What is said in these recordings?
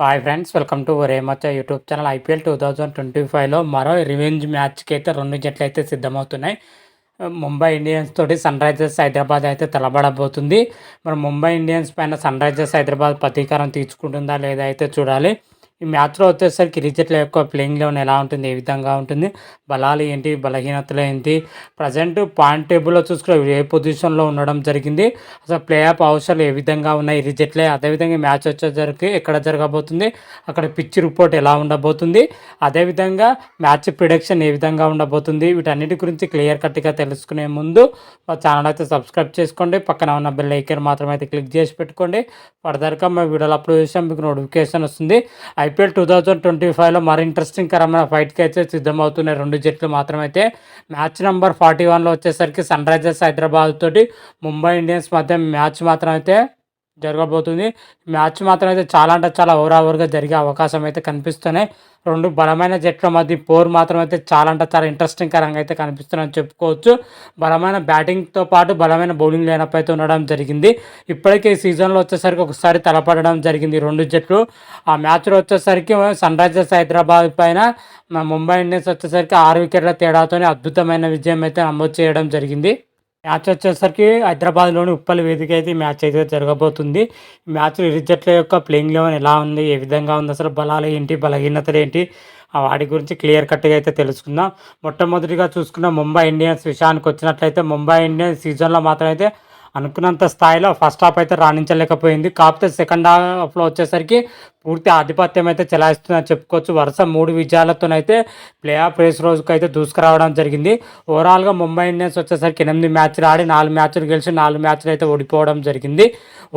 Hi friends welcome to రేమచ్చ YouTube channel IPL two thousand twenty ఫైవ్లో మరో revenge మ్యాచ్కి అయితే రెండు జట్లు అయితే సిద్ధమవుతున్నాయి. ముంబై ఇండియన్స్ తోటి సన్ రైజర్స్ హైదరాబాద్ అయితే తలబడబోతుంది. మరి ముంబై ఇండియన్స్ పైన సన్ రైజర్స్ హైదరాబాద్ ప్రతీకారం తీర్చుకుంటుందా లేదా అయితే చూడాలి. ఈ మ్యాచ్లో వచ్చేసరికి ఇరు యొక్క ప్లేయింగ్ లెవెన్ ఎలా ఉంటుంది ఏ విధంగా ఉంటుంది బలాలు ఏంటి బలహీనతలు ఏంటి ప్రజెంట్ పాయింట్ టేబుల్లో చూసుకుని ఏ పొజిషన్లో ఉండడం జరిగింది అసలు ప్లే ఆఫ్ అవసరాలు ఏ విధంగా ఉన్నాయి ఇరు అదేవిధంగా మ్యాచ్ వచ్చేసరికి ఎక్కడ జరగబోతుంది అక్కడ పిచ్ రిపోర్ట్ ఎలా ఉండబోతుంది అదేవిధంగా మ్యాచ్ ప్రిడిక్షన్ ఏ విధంగా ఉండబోతుంది వీటన్నిటి గురించి క్లియర్ కట్గా తెలుసుకునే ముందు మా ఛానల్ అయితే సబ్స్క్రైబ్ చేసుకోండి పక్కన ఉన్న బెల్ ఐకన్ మాత్రం అయితే క్లిక్ చేసి పెట్టుకోండి. ఫర్దర్గా మా వీడియోలు అప్లోడ్ చేసాం మీకు నోటిఫికేషన్ వస్తుంది. ఐపీఎల్ టూ థౌజండ్ ట్వంటీ ఫైవ్లో మరి ఇంట్రెస్టింగ్ కరమైన ఫైట్కి అయితే సిద్ధమవుతున్నాయి. రెండు జట్లు మాత్రమైతే మ్యాచ్ నెంబర్ ఫార్టీ వన్లో వచ్చేసరికి సన్ రైజర్స్ హైదరాబాద్ తోటి ముంబై ఇండియన్స్ మధ్య మ్యాచ్ మాత్రం అయితే జరగబోతుంది. మ్యాచ్ మాత్రం అయితే చాలా అంటే చాలా ఓవర్ ఓవర్గా జరిగే అవకాశం అయితే కనిపిస్తున్నాయి. రెండు బలమైన జట్ల మధ్య పోర్ మాత్రం అయితే చాలా అంటే చాలా ఇంట్రెస్టింగ్ కరంగా అయితే కనిపిస్తుందని చెప్పుకోవచ్చు. బలమైన బ్యాటింగ్తో పాటు బలమైన బౌలింగ్ లైనప్ అయితే ఉండడం జరిగింది. ఇప్పటికే ఈ సీజన్లో వచ్చేసరికి ఒకసారి తలపడడం జరిగింది రెండు జట్లు. ఆ మ్యాచ్లో వచ్చేసరికి సన్ రైజర్స్ హైదరాబాద్ పైన ముంబై ఇండియన్స్ వచ్చేసరికి ఆరు వికెట్ల తేడాతోనే అద్భుతమైన విజయం అయితే నమోదు చేయడం జరిగింది. మ్యాచ్ వచ్చేసరికి హైదరాబాద్లోని ఉప్పల్ వేదిక అయితే మ్యాచ్ అయితే జరగబోతుంది. మ్యాచ్ మ్యాచ్లో ఇరు జట్ల యొక్క ప్లేయింగ్ లెవెన్ ఎలా ఉంది? ఏ విధంగా ఉంది? అసలు బలాలు ఏంటి? బలహీనతలు ఏంటి? వాటి గురించి క్లియర్ కట్గా అయితే తెలుసుకుందాం. మొట్టమొదటిగా చూసుకున్న ముంబై ఇండియన్స్ విషయానికి వచ్చినట్లయితే ముంబై ఇండియన్స్ సీజన్లో మాత్రం అయితే అనుకున్నంత స్థాయిలో ఫస్ట్ హాఫ్ అయితే రాణించలేకపోయింది. కాకపోతే సెకండ్ హాఫ్లో వచ్చేసరికి పూర్తి ఆధిపత్యం అయితే చెలాయిస్తుందని చెప్పుకోవచ్చు. వరుస మూడు విజయాలతోనైతే ప్లే ఆఫ్ రేస్ రోజుకు అయితే దూసుకురావడం జరిగింది. ఓవరాల్గా ముంబై ఇండియన్స్ వచ్చేసరికి ఎనిమిది మ్యాచ్లు ఆడి నాలుగు మ్యాచ్లు గెలిచి నాలుగు మ్యాచ్లు అయితే ఓడిపోవడం జరిగింది.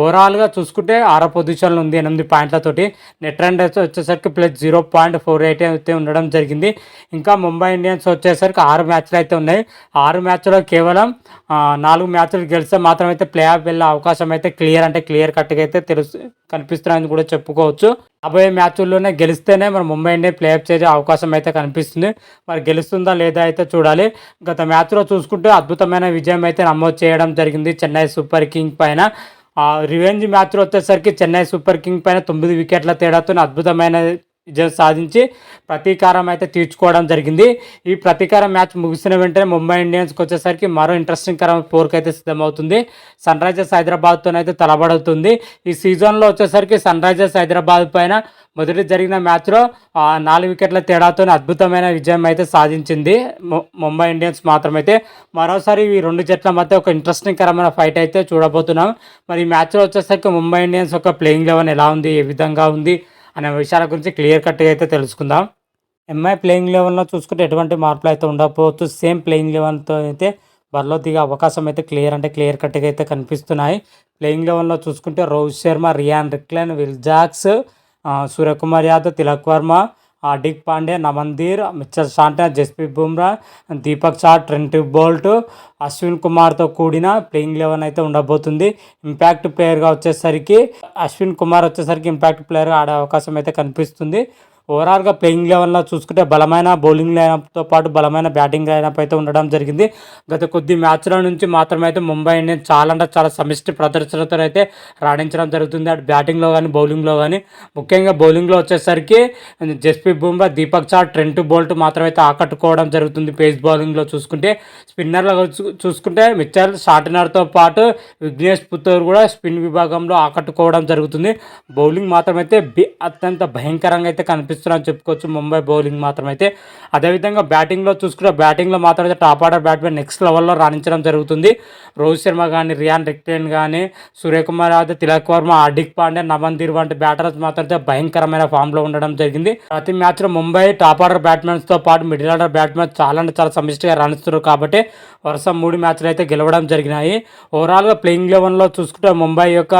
ఓవరాల్గా చూసుకుంటే ఆరో పొజిషన్లో ఉంది ఎనిమిది పాయింట్లతోటి. నెట్ రన్ అయితే వచ్చేసరికి plus zero point four eight అయితే ఉండడం జరిగింది. ఇంకా ముంబై ఇండియన్స్ వచ్చేసరికి ఆరు మ్యాచ్లు అయితే ఉన్నాయి. ఆరు మ్యాచ్లో కేవలం నాలుగు మ్యాచ్లు గెలిస్తే మాత్రం అయితే ప్లే ఆఫ్ వెళ్ళే అవకాశం అయితే క్లియర్ అంటే క్లియర్ కట్గా అయితే తెలుసు కనిపిస్తున్నాయని కూడా చెప్పుకోవచ్చు. రాబోయే మ్యాచ్ల్లోనే గెలిస్తేనే మరి ముంబై ఇండియన్ ప్లే ఆఫ్ చేసే అవకాశం అయితే కనిపిస్తుంది. మరి గెలుస్తుందా లేదా అయితే చూడాలి. గత మ్యాచ్లో చూసుకుంటే అద్భుతమైన విజయం అయితే నమోదు చేయడం జరిగింది చెన్నై సూపర్ కింగ్ పైన. రివెంజ్ మ్యాచ్లో వచ్చేసరికి చెన్నై సూపర్ కింగ్ పైన తొమ్మిది వికెట్ల తేడాతో అద్భుతమైన విజయం సాధించి ప్రతీకారం అయితే తీర్చుకోవడం జరిగింది. ఈ ప్రతీకారం మ్యాచ్ ముగిసిన వెంటనే ముంబై ఇండియన్స్కి వచ్చేసరికి మరో ఇంట్రెస్టింగ్ కరమైన పోర్క్ అయితే సిద్ధమవుతుంది. సన్ రైజర్స్ హైదరాబాద్తోనైతే తలబడుతుంది. ఈ సీజన్లో వచ్చేసరికి సన్ రైజర్స్ హైదరాబాద్ పైన మొదటి జరిగిన మ్యాచ్లో నాలుగు వికెట్ల తేడాతో అద్భుతమైన విజయం అయితే సాధించింది. ముంబై ఇండియన్స్ మాత్రమైతే మరోసారి ఈ రెండు జట్ల మధ్య ఒక ఇంట్రెస్టింగ్ కరమైన ఫైట్ అయితే చూడబోతున్నాం. మరి ఈ మ్యాచ్లో వచ్చేసరికి ముంబై ఇండియన్స్ యొక్క ప్లేయింగ్ లెవెన్ ఎలా ఉంది? ఏ విధంగా ఉంది? అనే విషయాల గురించి క్లియర్ కట్గా అయితే తెలుసుకుందాం. ఎంఐ ప్లేయింగ్ లెవెల్లో చూసుకుంటే ఎటువంటి మార్పులు అయితే ఉండకపోవచ్చు. సేమ్ ప్లేయింగ్ లెవెన్తో అయితే బరిలో దిగే అవకాశం అయితే క్లియర్ అంటే క్లియర్ కట్గా అయితే కనిపిస్తున్నాయి. ప్లేయింగ్ లెవెన్లో చూసుకుంటే Rohit Sharma Ryan Rickelton Will Jacks Suryakumar Yadav Tilak Varma Hardik Pandey Naman Dhir Mitchell Santner Jasprit Bumrah Deepak Chahar Trent Boult Ashwin కుమార్తో కూడిన ప్లేయింగ్ లెవెన్ అయితే ఉండబోతుంది. ఇంపాక్ట్ ప్లేయర్గా వచ్చేసరికి అశ్విన్ కుమార్ వచ్చేసరికి ఇంపాక్ట్ ప్లేయర్గా ఆడే అవకాశం అయితే కనిపిస్తుంది. ఓవరాల్గా ప్లేయింగ్ లెవెల్లో చూసుకుంటే బలమైన బౌలింగ్ లైనప్తో పాటు బలమైన బ్యాటింగ్ లైనప్ అయితే ఉండడం జరిగింది. గత కొద్ది మ్యాచ్ల నుంచి మాత్రమే అయితే ముంబై ఇండియన్స్ చాలా అంటే చాలా సమిష్టి ప్రదర్శనతో అయితే రాణించడం జరుగుతుంది. అటు బ్యాటింగ్లో కానీ బౌలింగ్లో కానీ ముఖ్యంగా బౌలింగ్లో వచ్చేసరికి జస్ప్రీత్ బుమ్రా దీపక్ చా ట్రెంట్ బోల్ట్ మాత్రమైతే ఆకట్టుకోవడం జరుగుతుంది. పేస్ బౌలింగ్లో చూసుకుంటే స్పిన్నర్లో చూసుకుంటే మిచ్చల్ షార్టనర్తో పాటు విఘ్నేష్ పుత్తూర్ కూడా స్పిన్ విభాగంలో ఆకట్టుకోవడం జరుగుతుంది. బౌలింగ్ మాత్రమైతే అత్యంత భయంకరంగా అయితే కనిపిస్తుంది కనిపిస్తున్నారని చెప్పుకోవచ్చు. ముంబై బౌలింగ్ మాత్రం అయితే అదేవిధంగా బ్యాటింగ్లో చూసుకుంటే బ్యాటింగ్లో మాత్రం అయితే టాప్ ఆర్డర్ బ్యాట్మెన్ నెక్స్ట్ లెవెల్లో రాణించడం జరుగుతుంది. రోహిత్ శర్మ కానీ రియాన్ రిక్టెన్ కానీ సూర్యకుమార్ యాదవ్ తిలక్ వర్మ హార్దిక్ పాండే నవన్దీర్ వంటి బ్యాటర్స్ మాత్రం అయితే భయంకరమైన ఫామ్లో ఉండడం జరిగింది. ప్రతి మ్యాచ్లో ముంబై టాప్ ఆర్డర్ బ్యాట్మెన్స్తో పాటు మిడిల్ ఆర్డర్ బ్యాట్మెన్ చాలా అంటే చాలా సమిష్టిగా రాణిస్తున్నారు కాబట్టి వరుస మూడు మ్యాచ్లు అయితే గెలవడం జరిగినాయి. ఓవరాల్గా ప్లేయింగ్ లెవెన్లో చూసుకుంటే ముంబై యొక్క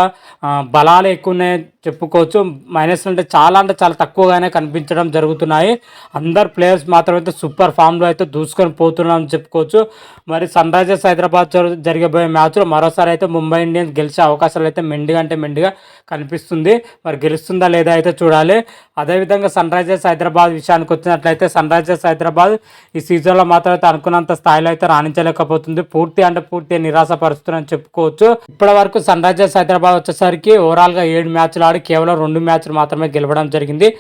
బలాలు ఎక్కువ చెప్పుకోవచ్చు. మైనస్ అంటే చాలా అంటే చాలా తక్కువగానే కనిపించడం జరుగుతున్నాయి. అందరు ప్లేయర్స్ మాత్రం అయితే సూపర్ ఫామ్లో అయితే దూసుకొని పోతున్నామని చెప్పుకోవచ్చు. మరి సన్ రైజర్స్ హైదరాబాద్ జరిగబోయే మ్యాచ్లో మరోసారి అయితే ముంబై ఇండియన్స్ గెలిచే అవకాశాలు అయితే మెండుగా అంటే మెండుగా కనిపిస్తుంది. మరి గెలుస్తుందా లేదా అయితే చూడాలి. అదేవిధంగా సన్ రైజర్స్ హైదరాబాద్ విషయానికి వచ్చినట్లయితే సన్ రైజర్స్ హైదరాబాద్ ఈ సీజన్లో మాత్రం అయితే అనుకున్నంత స్థాయిలో అయితే రాణించలేకపోతుంది. పూర్తి అంటే పూర్తి నిరాశపరుస్తుందని చెప్పుకోవచ్చు. ఇప్పటి వరకు సన్ రైజర్స్ హైదరాబాద్ వచ్చేసరికి ఓవరాల్గా ఏడు మ్యాచ్లు ఆడి కేవలం రెండు మ్యాచ్లు మాత్రమే గెలవడం జరిగింది.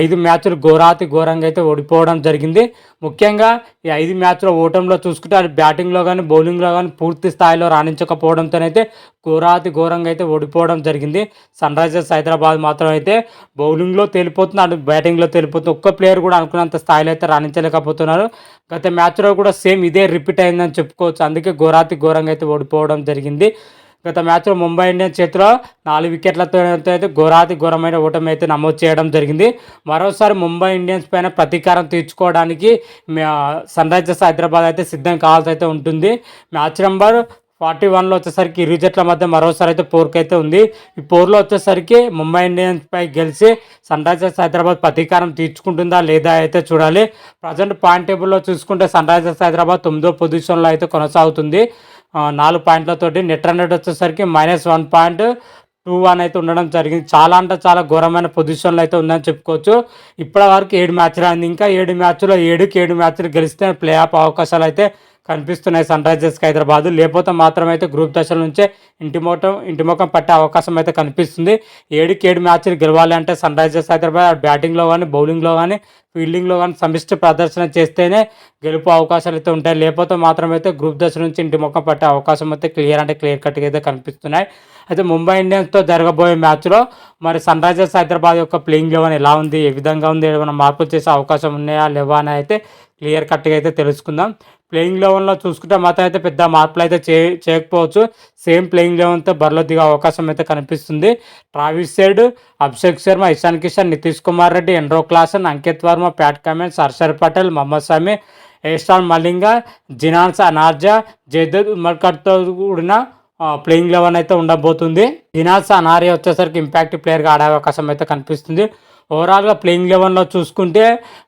ఐదు మ్యాచ్లు ఘోరాతి ఘోరంగా అయితే ఓడిపోవడం జరిగింది. ముఖ్యంగా ఈ ఐదు మ్యాచ్లు ఓటంలో చూసుకుంటే అది బ్యాటింగ్లో కానీ బౌలింగ్లో కానీ పూర్తి స్థాయిలో రాణించకపోవడంతోనైతే ఘోరాతి ఘోరంగా అయితే ఓడిపోవడం జరిగింది. సన్ రైజర్స్ హైదరాబాద్ మాత్రం అయితే బౌలింగ్లో తేలిపోతుంది అటు బ్యాటింగ్లో తేలిపోతుంది ఒక్క ప్లేయర్ కూడా అనుకున్నంత స్థాయిలో అయితే రాణించలేకపోతున్నారు. గత మ్యాచ్లో కూడా సేమ్ ఇదే రిపీట్ అయిందని చెప్పుకోవచ్చు. అందుకే ఘోరాతి ఘోరంగా అయితే ఓడిపోవడం జరిగింది. గత మ్యాచ్లో ముంబై ఇండియన్స్ చేతిలో నాలుగు వికెట్లతో అయితే ఘోరాతి ఘోరమైన ఓటమి అయితే నమోదు చేయడం జరిగింది. మరోసారి ముంబై ఇండియన్స్ పైన ప్రతీకారం తీర్చుకోవడానికి సన్ రైజర్స్ హైదరాబాద్ అయితే సిద్ధం కావాల్సి అయితే ఉంటుంది. మ్యాచ్ నెంబర్ ఫార్టీ వన్లో వచ్చేసరికి ఇరు జట్ల మధ్య మరోసారి అయితే పోరుకు అయితే ఉంది. ఈ పోరులో వచ్చేసరికి ముంబై ఇండియన్స్ పై గెలిచి సన్ రైజర్స్ హైదరాబాద్ ప్రతీకారం తీర్చుకుంటుందా లేదా అయితే చూడాలి. ప్రజెంట్ పాయింట్ టేబుల్లో చూసుకుంటే సన్ రైజర్స్ హైదరాబాద్ తొమ్మిదో పొజిషన్లో అయితే కొనసాగుతుంది. నాలుగు పాయింట్లతోటి నెట్ రన్ రేట్ వచ్చేసరికి minus one point two one అయితే ఉండడం జరిగింది. చాలా అంటే చాలా ఘోరమైన పొజిషన్లో అయితే ఉందని చెప్పుకోవచ్చు. ఇప్పటి వరకు ఏడు మ్యాచ్లు అయింది ఇంకా ఏడు మ్యాచ్లో ఏడుకి ఏడు మ్యాచ్లు గెలిస్తే ప్లే ఆఫ్ అవకాశాలు అయితే కనిపిస్తున్నాయి సన్ రైజర్స్కి హైదరాబాద్. లేకపోతే మాత్రం అయితే గ్రూప్ దశల నుంచే ఇంటి మొత్తం ఇంటి ముఖం పట్టే అవకాశం అయితే కనిపిస్తుంది. ఏడుకి ఏడు మ్యాచ్లు గెలవాలి అంటే సన్ రైజర్స్ హైదరాబాద్ బ్యాటింగ్లో కానీ బౌలింగ్లో కానీ ఫీల్డింగ్లో కానీ సమిష్టి ప్రదర్శన చేస్తేనే గెలుపు అవకాశాలు అయితే ఉంటాయి. లేకపోతే మాత్రం అయితే గ్రూప్ దశ నుంచి ఇంటి ముఖం పట్టే అవకాశం అయితే క్లియర్ అంటే క్లియర్ కట్గా అయితే కనిపిస్తున్నాయి. అయితే ముంబై ఇండియన్స్తో జరగబోయే మ్యాచ్లో మరి సన్ రైజర్స్ హైదరాబాద్ యొక్క ప్లేయింగ్ లెవెన్ ఎలా ఉంది? ఏ విధంగా ఉంది? ఏమైనా మార్పులు చేసే అవకాశం ఉన్నాయా? లేవా? అని అయితే క్లియర్ కట్గా అయితే తెలుసుకుందాం. ప్లేయింగ్ లెవెన్లో చూసుకుంటే మాత్రం అయితే పెద్ద మార్పులు అయితే చే చేయకపోవచ్చు. సేమ్ ప్లేయింగ్ లెవెన్తో బరిలో దిగే అవకాశం అయితే కనిపిస్తుంది. Travis side Abhishek Sharma Ishan Kishan Nitish Kumar Reddy ఎండ్రో Klaasen Ankit Varma Pat Cummins Harshal Patel Mohammed Shami Eshan Malinga జినాన్స్ అనార్జా జయదత్ ఉమర్కట్తో కూడిన ప్లేయింగ్ లెవెన్ అయితే ఉండబోతుంది. జినాన్స్ అనార్య వచ్చేసరికి ఇంపాక్ట్ ప్లేయర్గా ఆడే అవకాశం అయితే కనిపిస్తుంది. ఓవరాల్గా ప్లేయింగ్ లెవెన్లో చూసుకుంటే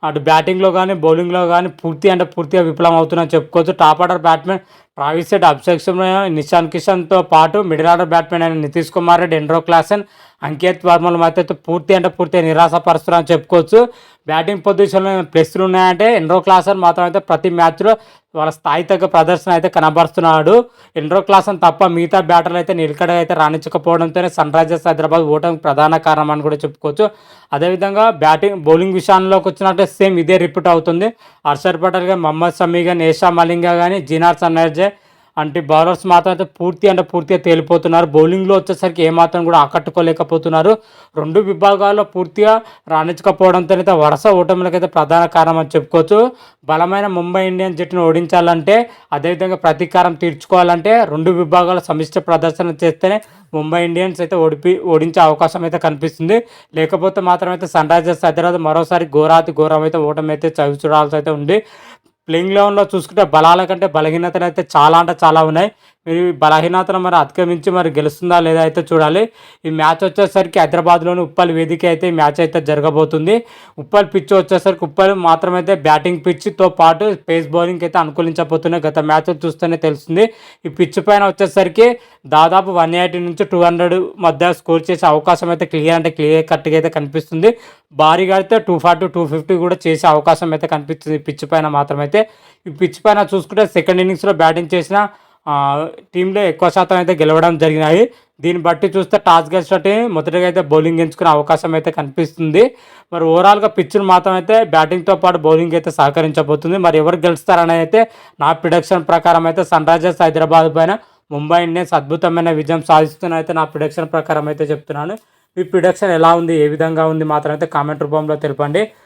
అటు బ్యాటింగ్లో కానీ బౌలింగ్లో కానీ పూర్తి అంటే పూర్తిగా విఫలం అవుతుందని చెప్పుకోవచ్చు. Top order batsmen Travis Head Abhishek కిషన్తో పాటు మిడిల్ ఆర్డర్ బ్యాట్స్మెన్ అయిన నితీష్ కుమార్ రెడ్డి ఎండ్రో క్లాసన్ అంకిత్ వర్మల మధ్య పూర్తి అంటే పూర్తిగా నిరాశపరుస్తున్నారని చెప్పుకోవచ్చు. బ్యాటింగ్ పొజిషన్లో ప్లస్లు ఉన్నాయంటే ఎండ్రో క్లాసన్ మాత్రం అయితే ప్రతి మ్యాచ్లో వాళ్ళ స్థాయి తగ్గ ప్రదర్శన అయితే కనబరుస్తున్నాడు. ఎండ్రో క్లాసన్ తప్ప మిగతా బ్యాటర్లు అయితే నిలకడ అయితే రాణించకపోవడంతోనే సన్ రైజర్స్ హైదరాబాద్ ఓటమి ప్రధాన కారణం అని కూడా చెప్పుకోవచ్చు. అదేవిధంగా బ్యాటింగ్ బౌలింగ్ విషయంలోకి వచ్చినట్టే సేమ్ ఇదే రిపీట్ అవుతుంది. హర్షర్ పటేల్ కానీ మహమ్మద్ షమీ కానీ ఏషా మలింగా కానీ జీనార్ సన్నర్జే అంటే బౌలర్స్ మాత్రం అయితే పూర్తి అంటే పూర్తిగా తేలిపోతున్నారు. బౌలింగ్లో వచ్చేసరికి ఏమాత్రం కూడా ఆకట్టుకోలేకపోతున్నారు. రెండు విభాగాల్లో పూర్తిగా రాణించకపోవడంతో అయితే వరుస ఓటములకైతే ప్రధాన కారణం అని చెప్పుకోవచ్చు. బలమైన ముంబై ఇండియన్స్ జట్టును ఓడించాలంటే అదేవిధంగా ప్రతీకారం తీర్చుకోవాలంటే రెండు విభాగాల సమిష్ట ప్రదర్శన చేస్తేనే ముంబై ఇండియన్స్ అయితే ఓడిపి ఓడించే అవకాశం అయితే కనిపిస్తుంది. లేకపోతే మాత్రం అయితే సన్ రైజర్స్ హైదరాబాద్ మరోసారి ఘోరాతి ఘోరం అయితే ఓటమి అయితే చవి చూడాల్సి అయితే ఉంది. ప్లేయింగ్ లెవెన్లో చూసుకుంటే బలాల కంటే బలహీనతలు అయితే చాలా అంటే చాలా ఉన్నాయి. మీరు ఈ బలహీనతను మరి అతిక్రమించి మరి గెలుస్తుందా లేదా అయితే చూడాలి. ఈ మ్యాచ్ వచ్చేసరికి హైదరాబాద్లోని ఉప్పల్ వేదిక అయితే ఈ మ్యాచ్ అయితే జరగబోతుంది. ఉప్పల్ పిచ్ వచ్చేసరికి ఉప్పల్ మాత్రమైతే బ్యాటింగ్ పిచ్తో పాటు పేస్ బౌలింగ్ అయితే అనుకూలించబోతున్నాయి. గత మ్యాచ్ చూస్తేనే తెలుస్తుంది. ఈ పిచ్ పైన వచ్చేసరికి దాదాపు వన్ ఎయిటీ నుంచి టూ హండ్రెడ్ మధ్య స్కోర్ చేసే అవకాశం అయితే క్లియర్ అంటే క్లియర్ కట్గా అయితే కనిపిస్తుంది. భారీగా అయితే టూ ఫార్టీ టూ ఫిఫ్టీ కూడా చేసే అవకాశం అయితే కనిపిస్తుంది పిచ్ పైన మాత్రమైతే. ఈ పిచ్ పైన చూసుకుంటే సెకండ్ ఇన్నింగ్స్లో బ్యాటింగ్ చేసిన టీంలో ఎక్కువ శాతం అయితే గెలవడం జరిగినాయి. దీన్ని బట్టి చూస్తే టాస్ గెలిచినట్టు టీం మొదటిగా అయితే బౌలింగ్ ఎంచుకునే అవకాశం అయితే కనిపిస్తుంది. మరి ఓవరాల్గా పిచ్చును మాత్రం అయితే బ్యాటింగ్తో పాటు బౌలింగ్ అయితే సహకరించబోతుంది. మరి ఎవరు గెలుస్తారని అయితే నా ప్రిడక్షన్ ప్రకారం అయితే సన్ రైజర్స్ హైదరాబాద్ పైన ముంబై ఇండియన్స్ అద్భుతమైన విజయం సాధిస్తున్న అయితే నా ప్రిడక్షన్ ప్రకారం అయితే చెప్తున్నాను. మీ ప్రిడక్షన్ ఎలా ఉంది? ఏ విధంగా ఉంది? మాత్రం అయితే కామెంట్ రూపంలో తెలపండి.